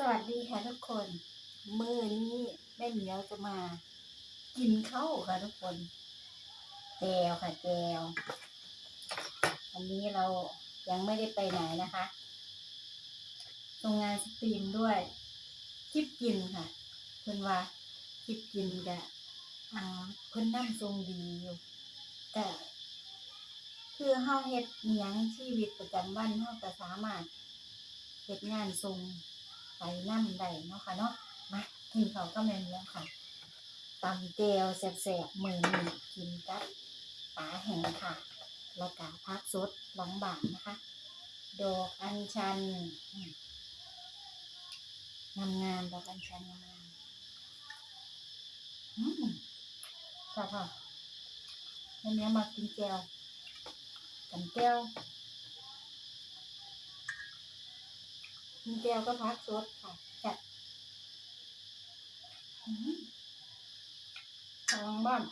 สวัสดีค่ะทุกคนมื้อนี้แม่เหมียวจะมา กินข้าวค่ะทุกคนแจวค่ะแจววันนี้เรายังไม่ได้ไปไหนนะคะทรงงานสตรีมด้วยคลิปกินค่ะเพิ่นว่าคลิปกินกะอ่าเพิ่นนั่งทรงดีอยู่แต่คือเฮาเฮ็ดอิหยังชีวิตประจำวันเฮาก็สามารถเฮ็ดงานทรง ไปนั่ได้เนาะค่ะเนาะมากินเขาก็แมนแล้วค่ะตำเจวแสบๆมือนี่กินกับปลาแห้งค่ะแล้วก็พักสดหลังบานนะคะ ดอกอัญชันงามงามดอกอัญชันงามงามอืมค่ะค่ะวันนี้มากินแจวกันแก้ว กินแจวก็พักสดค่ะจัดอืมกำลังบ้าน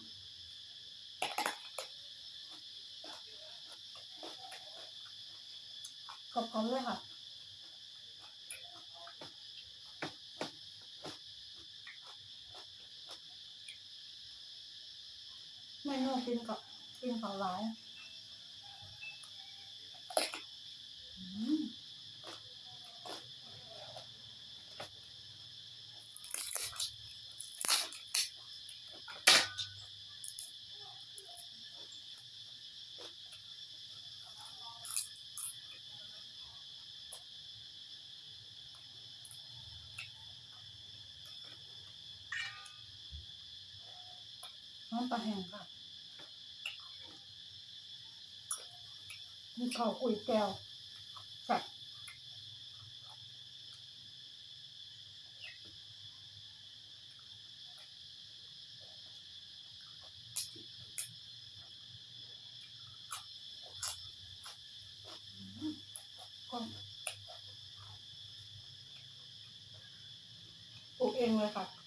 ขอบคุณเลยค่ะเมนูกินกับกินของร้านอืม น้ำปลาแห้งค่ะมีข้าวคุยแก้วแซ่บก็ปลูกเองเลยค่ะ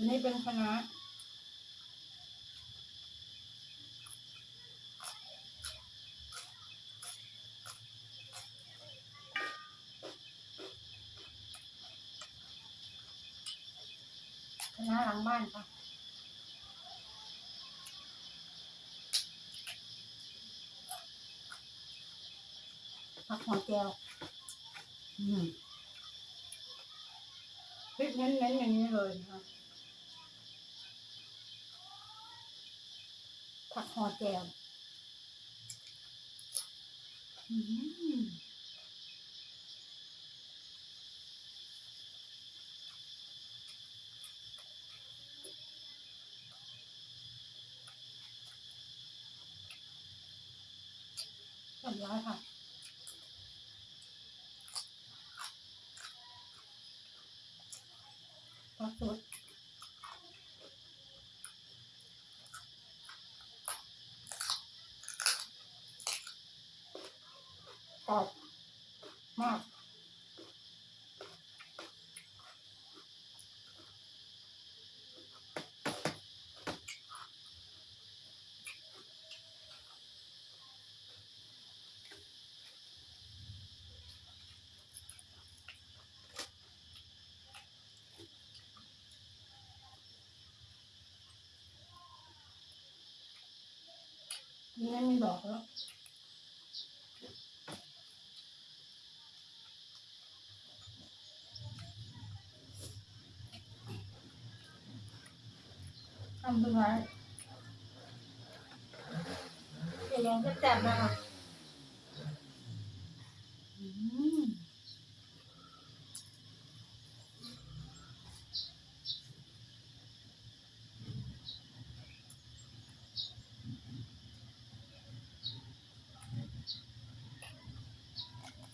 อันนี้เป็นคณะคณะน้าหลังบ้านค่ะผักหอมแก้วอืมพริกเน้นๆอย่างนี้เลยนะคะ ผักหอแจวอืมทำร้ายค่ะผักสด กรอบมากนี่ไม่มีด ทำไปไรเดี๋ยวยังจะจับนะคะ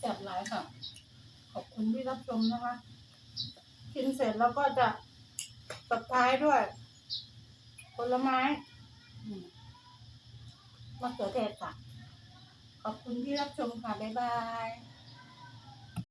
จัหลายค่ะ ขอบคุณที่รับชมนะคะกินเสร็จแล้วก็จะสุดท้ายด้วย ผลไม้มมะเขือเทศค่ะ ขอบคุณที่รับชมค่ะ บ๊ายบาย